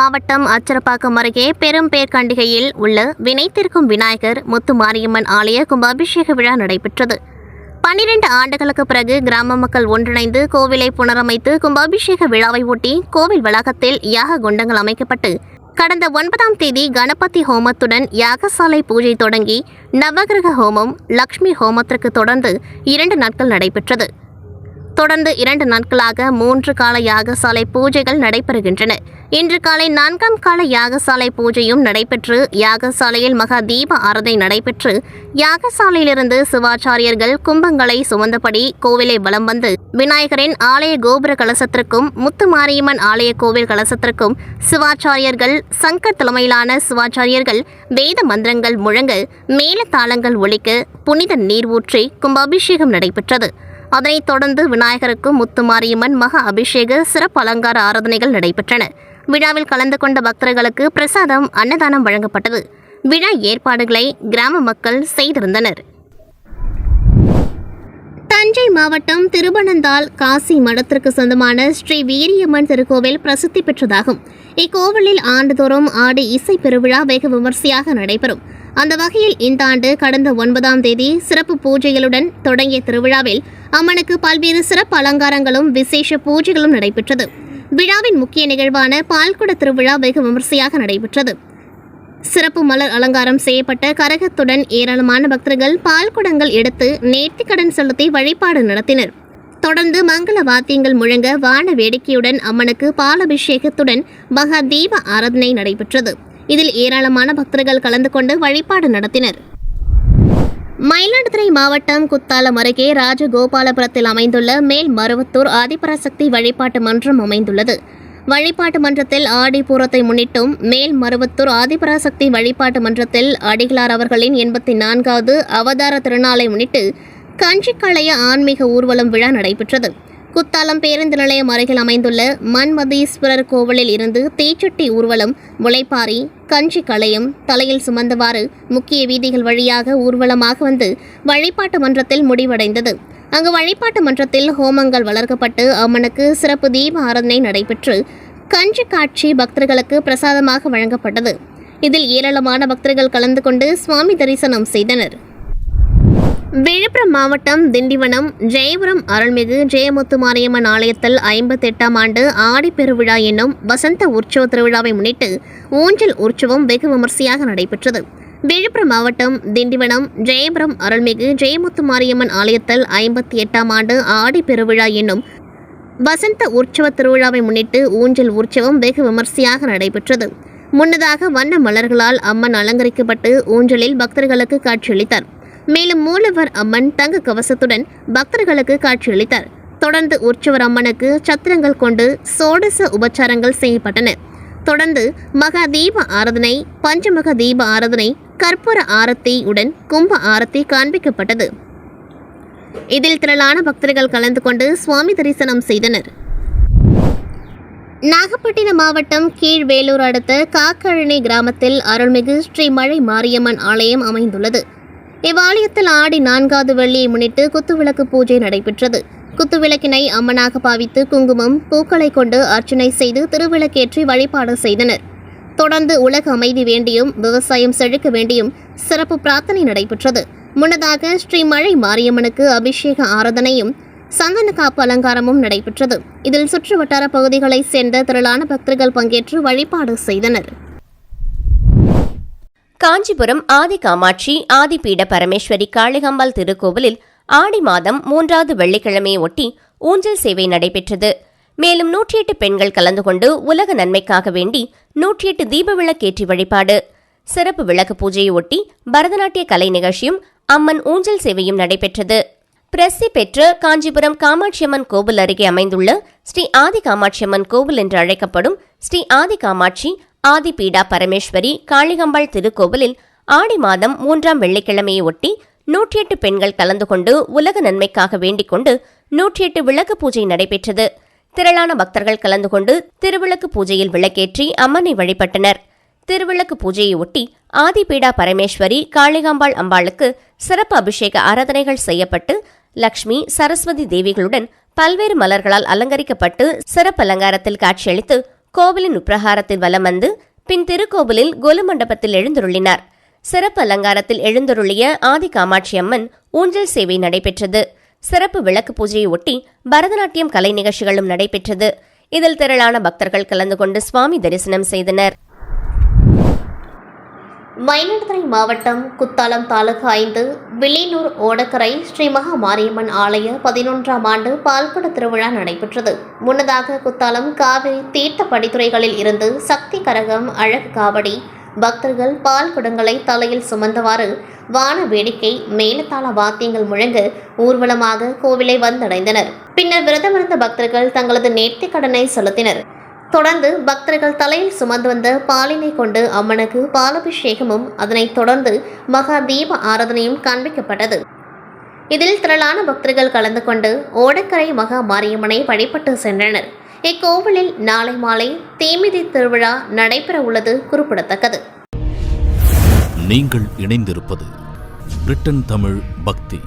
மாவட்டம் அச்சரப்பாக்கம் அருகே பெரும்பேர்கண்டிகையில் உள்ள வினைத்திருக்கும் விநாயகர் முத்து மாரியம்மன் ஆலய கும்பாபிஷேக விழா நடைபெற்றது. பன்னிரண்டு ஆண்டுகளுக்கு பிறகு கிராம மக்கள் ஒன்றிணைந்து கோவிலை புனரமைத்து கும்பாபிஷேக விழாவை ஒட்டி கோவில் வளாகத்தில் யாக குண்டங்கள் அமைக்கப்பட்டு கடந்த ஒன்பதாம் தேதி கணபதி ஹோமத்துடன் யாகசாலை பூஜை தொடங்கி நவகிரக ஹோமம் லக்ஷ்மி ஹோமத்திற்கு தொடர்ந்து இரண்டு நாட்கள் நடைபெற்றது. தொடர்ந்து இரண்டு நாட்களாக மூன்று கால யாகசாலை பூஜைகள் நடைபெறுகின்றன. இன்று காலை நான்காம் கால யாகசாலை பூஜையும் நடைபெற்று யாகசாலையில் மகா தீப ஆரதை நடைபெற்று யாகசாலையிலிருந்து சிவாச்சாரியர்கள் கும்பங்களை சுமந்தபடி கோவிலை வலம் வந்து விநாயகரின் ஆலய கோபுர கலசத்திற்கும் முத்து மாரியம்மன் ஆலய கோவில் கலசத்திற்கும் சிவாச்சாரியர்கள் சங்கர் தலைமையிலான சிவாச்சாரியர்கள் வேத மந்திரங்கள் முழங்க மேலதாளங்கள் ஒழிக்க புனித நீர் ஊற்றி கும்பாபிஷேகம் நடைபெற்றது. அதனைத் தொடர்ந்து விநாயகருக்கு முத்துமாரியம்மன் மகா அபிஷேக சிறப்பு அலங்கார ஆராதனைகள் நடைபெற்றன. விழாவில் கலந்து கொண்ட பக்தர்களுக்கு பிரசாதம் அன்னதானம் வழங்கப்பட்டது. விழா ஏற்பாடுகளை கிராம மக்கள் செய்திருந்தனர். தஞ்சை மாவட்டம் திருபனந்தால் காசி மடத்திற்கு சொந்தமான ஸ்ரீ வீரியம்மன் திருக்கோவில் பிரசித்தி பெற்றதாகும். இக்கோவிலில் ஆண்டுதோறும் ஆடி இசை பெருவிழா வெகு விமர்சையாக நடைபெறும். அந்த வகையில் இந்த ஆண்டு கடந்த ஒன்பதாம் தேதி சிறப்பு பூஜைகளுடன் தொடங்கிய திருவிழாவில் அம்மனுக்கு பல்வேறு சிறப்பு அலங்காரங்களும் விசேஷ பூஜைகளும் நடைபெற்றது. விழாவின் முக்கிய நிகழ்வான பால்குட திருவிழா வெகு விமர்சையாக நடைபெற்றது. சிறப்பு மலர் அலங்காரம் செய்யப்பட்ட கரகத்துடன் ஏராளமான பக்தர்கள் பால்குடங்கள் எடுத்து நேர்த்திக்கடன் செலுத்தி வழிபாடு நடத்தினர். தொடர்ந்து மங்கள வாத்தியங்கள் முழங்க வான வேடிக்கையுடன் அம்மனுக்கு பாலபிஷேகத்துடன் மகா தீப ஆராதனை நடைபெற்றது. இதில் ஏராளமான பக்தர்கள் கலந்து கொண்டு வழிபாடு நடத்தினர். மயிலாடுதுறை மாவட்டம் குத்தாலம் அருகே ராஜகோபாலபுரத்தில் அமைந்துள்ள மேல் மருவத்தூர் ஆதிபராசக்தி வழிபாட்டு மன்றம் அமைந்துள்ளது. வழிபாட்டு மன்றத்தில் ஆடிப்பூரத்தை முன்னிட்டும் மேல் மருவத்தூர் ஆதிபராசக்தி வழிபாட்டு மன்றத்தில் அடிகளார் அவர்களின் எண்பத்தி நான்காவது அவதார திருநாளை முன்னிட்டு கஞ்சிக்களைய ஆன்மீக ஊர்வலம் விழா நடைபெற்றது. குத்தாலம் பேருந்து நிலையம் அருகில் அமைந்துள்ள மன்மதீஸ்வரர் கோவிலில் இருந்து தேச்சுட்டி ஊர்வலம் முளைப்பாரி கஞ்சி களையும் தலையில் சுமந்தவாறு முக்கிய வீதிகள் வழியாக ஊர்வலமாக வந்து வழிபாட்டு மன்றத்தில் முடிவடைந்தது. அங்கு வழிபாட்டு மன்றத்தில் ஹோமங்கள் வளர்க்கப்பட்டு அம்மனுக்கு சிறப்பு தீப ஆராதனை நடைபெற்று கஞ்சி காட்சி பக்தர்களுக்கு பிரசாதமாக வழங்கப்பட்டது. இதில் ஏராளமான பக்தர்கள் கலந்து கொண்டு சுவாமி தரிசனம் செய்தனர். விழுப்புரம் மாவட்டம் திண்டிவனம் ஜெயபுரம் அருள்மிகு ஜெயமுத்து மாரியம்மன் ஆலயத்தில் ஐம்பத்தெட்டாம் ஆண்டு ஆடிப்பெருவிழா என்னும் வசந்த உற்சவ திருவிழாவை முன்னிட்டு ஊஞ்சல் உற்சவம் வெகு விமர்சையாக நடைபெற்றது. விழுப்புரம் மாவட்டம் திண்டிவனம் ஜெயபுரம் அருள்மிகு ஜெயமுத்து மாரியம்மன் ஆலயத்தில் ஐம்பத்தி எட்டாம் ஆண்டு ஆடி பெருவிழா என்னும் வசந்த உற்சவ திருவிழாவை முன்னிட்டு ஊஞ்சல் உற்சவம் வெகு விமர்சையாக நடைபெற்றது. முன்னதாக வண்ண மலர்களால் அம்மன் அலங்கரிக்கப்பட்டு ஊஞ்சலில் பக்தர்களுக்கு காட்சியளித்தார். மேலும் மூலவர் அம்மன் தங்க கவசத்துடன் பக்தர்களுக்கு காட்சியளித்தார். தொடர்ந்து உற்சவர் அம்மனுக்கு சத்திரங்கள் கொண்டு சோடச உபச்சாரங்கள் செய்யப்பட்டன. தொடர்ந்து மகா தீப ஆராதனை பஞ்சமுக தீப ஆராதனை கற்பூர ஆரத்தியுடன் கும்ப ஆரத்தி காண்பிக்கப்பட்டது. இதில் திரளான பக்தர்கள் கலந்து கொண்டு சுவாமி தரிசனம் செய்தனர். நாகப்பட்டினம் மாவட்டம் கீழ்வேலூர் அடுத்த காக்கழனி கிராமத்தில் அருள்மிகு ஸ்ரீ மழை மாரியம்மன் ஆலயம் அமைந்துள்ளது. இவ்வாலயத்தில் ஆடி நான்காவது வெள்ளியை முன்னிட்டு குத்துவிளக்கு பூஜை நடைபெற்றது. குத்துவிளக்கினை அம்மனாக பாவித்து குங்குமம் பூக்களை கொண்டு அர்ச்சனை செய்து திருவிளக்கேற்றி வழிபாடு செய்தனர். தொடர்ந்து உலக அமைதி வேண்டியும் விவசாயம் செழிக்க வேண்டியும் சிறப்பு பிரார்த்தனை நடைபெற்றது. முன்னதாக ஸ்ரீ மழை மாரியம்மனுக்கு அபிஷேக ஆராதனையும் சந்தன காப்பு அலங்காரமும் நடைபெற்றது. இதில் சுற்று வட்டார பகுதிகளைச் சேர்ந்த திரளான பக்தர்கள் பங்கேற்று வழிபாடு செய்தனர். காஞ்சிபுரம் ஆதி காமாட்சி ஆதிபீட பரமேஸ்வரி காளிகம்பாள் திருக்கோவிலில் ஆடி மாதம் மூன்றாவது வெள்ளிக்கிழமையை ஒட்டி ஊஞ்சல் சேவை நடைபெற்றது. மேலும் நூற்றி எட்டு பெண்கள் கலந்து கொண்டு உலக நன்மைக்காக வேண்டி நூற்றி எட்டு தீப விளக்கேற்றி வழிபாடு. சிறப்பு விளக்கு பூஜையை ஒட்டி பரதநாட்டிய கலை நிகழ்ச்சியும் அம்மன் ஊஞ்சல் சேவையும் நடைபெற்றது. பிரசி பெற்ற காஞ்சிபுரம் காமாட்சியம்மன் கோவில் அருகே அமைந்துள்ள ஸ்ரீ ஆதி காமாட்சியம்மன் கோவில் என்று அழைக்கப்படும் ஸ்ரீ ஆதி காமாட்சி ஆதிபீடா பரமேஸ்வரி காளிகம்பாள் திருக்கோவிலில் ஆடி மாதம் மூன்றாம் வெள்ளிக்கிழமையை ஒட்டி நூற்றி எட்டு பெண்கள் கலந்து கொண்டு உலக நன்மைக்காக வேண்டிக் கொண்டு நூற்றி எட்டு விளக்கு பூஜை நடைபெற்றது. திரளான பக்தர்கள் கலந்து கொண்டு திருவிளக்கு பூஜையில் விளக்கேற்றி அம்மனை வழிபட்டனர். திருவிளக்கு பூஜையை ஒட்டி ஆதிபீடா பரமேஸ்வரி காளிகாம்பாள் அம்பாளுக்கு சிறப்பு அபிஷேக ஆராதனைகள் செய்யப்பட்டு லக்ஷ்மி சரஸ்வதி தேவிகளுடன் பல்வேறு மலர்களால் அலங்கரிக்கப்பட்டு சிறப்பு அலங்காரத்தில் காட்சியளித்து கோவிலின் உப்பிரகாரத்தில் வலம் வந்து பின் திருக்கோவிலில் கொலு மண்டபத்தில் எழுந்தருளினார். சிறப்பு அலங்காரத்தில் எழுந்தருளிய ஆதி காமாட்சி அம்மன் ஊஞ்சல் சேவை நடைபெற்றது. சிறப்பு விளக்கு பூஜையை ஒட்டி பரதநாட்டியம் கலை நிகழ்ச்சிகளும் நடைபெற்றது. இதில் திரளான பக்தர்கள் கலந்து கொண்டு சுவாமி தரிசனம் செய்தனர். மயிலாடுதுறை மாவட்டம் குத்தாலம் தாலுகா ஐந்து வில்லியனூர் ஓடக்கரை ஸ்ரீ மகா மாரியம்மன் ஆலய பதினொன்றாம் ஆண்டு பால்குட திருவிழா நடைபெற்றது. முன்னதாக குத்தாலம் காவிரி தீர்த்த படித்துறைகளில் இருந்து சக்தி கரகம் அழகு காவடி பக்தர்கள் பால் குடங்களை தலையில் சுமந்தவாறு வான வேடிக்கை மேலத்தாள வாத்தியங்கள் முழங்க ஊர்வலமாக கோவிலை வந்தடைந்தனர். பின்னர் விரதமிருந்த பக்தர்கள் தங்களது நேர்த்திக் கடனை செலுத்தினர். தொடர்ந்து பக்தர்கள் தலையில் சுமந்து வந்த பாலினை கொண்டு அம்மனுக்கு பாலபிஷேகமும் அதனைத் தொடர்ந்து மகா தீப ஆராதனையும் காண்பிக்கப்பட்டது. இதில் திரளான பக்தர்கள் கலந்து கொண்டு ஓடக்கரை மகா மாரியம்மனை வழிபட்டு சென்றனர். இக்கோவிலில் நாளை மாலை தீமிதி திருவிழா நடைபெற உள்ளது குறிப்பிடத்தக்கது. நீங்கள் இணைந்திருப்பது பிரிட்டன் தமிழ் பக்தி.